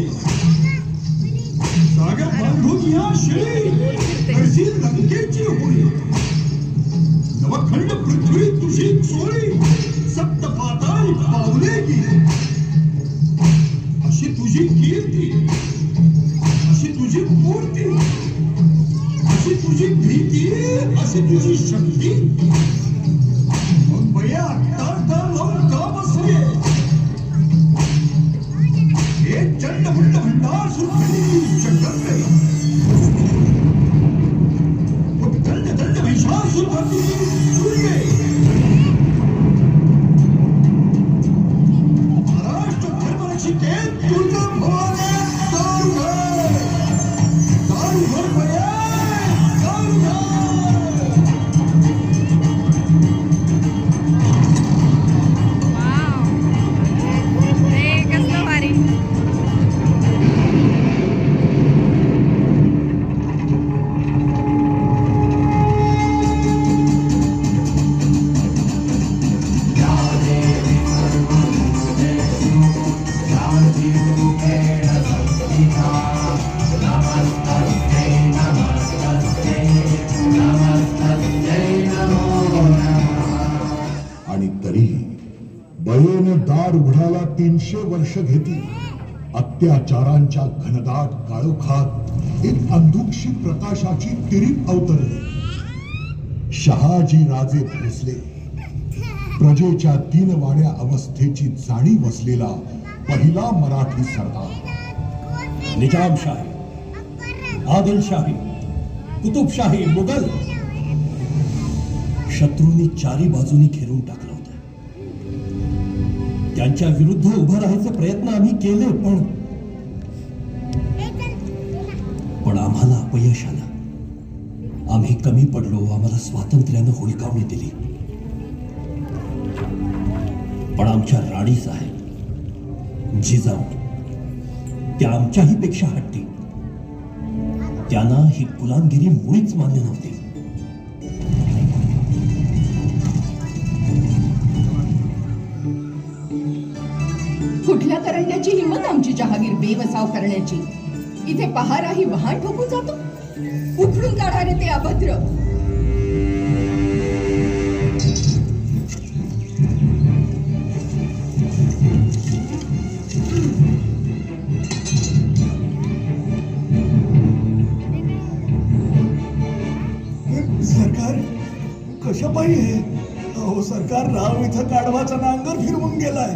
होते जागा बांधून या शिळी हरशी लंकेची होळी नवखंड पृथ्वी तुझी चोळी सप्त पाताळी पावले की अशी तुझी कीर्ती अशी तुझी मूर्ती अशी तुझी भीती अशी तुझी शक्ती চিকেন তুলনা ভোরে তার ঘর তার ঘর बळेनं दार उघडायला तीनशे वर्ष घेतली. अत्याचारांच्या घनदाट काळोखात एक अंधुक्षी प्रकाशाची तिरीप अवतरली. शहाजी राजे भोसले प्रजेच्या तीनवाड्या अवस्थेची जाणीव असलेला पहिला मराठी सरदार. निजामशाही आदिलशाही कुतुबशाही मुघल. शत्रूंनी चारी बाजूनी घेरून टाकला. त्यांच्या विरुद्ध उभं राहायचे प्रयत्न आम्ही केले पण पण आम्हाला अपयश आलं. आम्ही कमी पडलो आम्हाला स्वातंत्र्यानं हुलकावणी दिली. पण आमच्या राणी साहेब जिजाऊ त्या आमच्याही पेक्षा हट्टी. त्यांना ही गुलामगिरी मुळीच मान्य नव्हती. जहागीर बेवसाव करण्याची. इथे पहाराही वाहन ठोकून जातो. उखडून काढारे ते अभद्र. सरकार कशा पाहिजे हो सरकार राव इथं काढवाचा नांगर फिरवून गेलाय.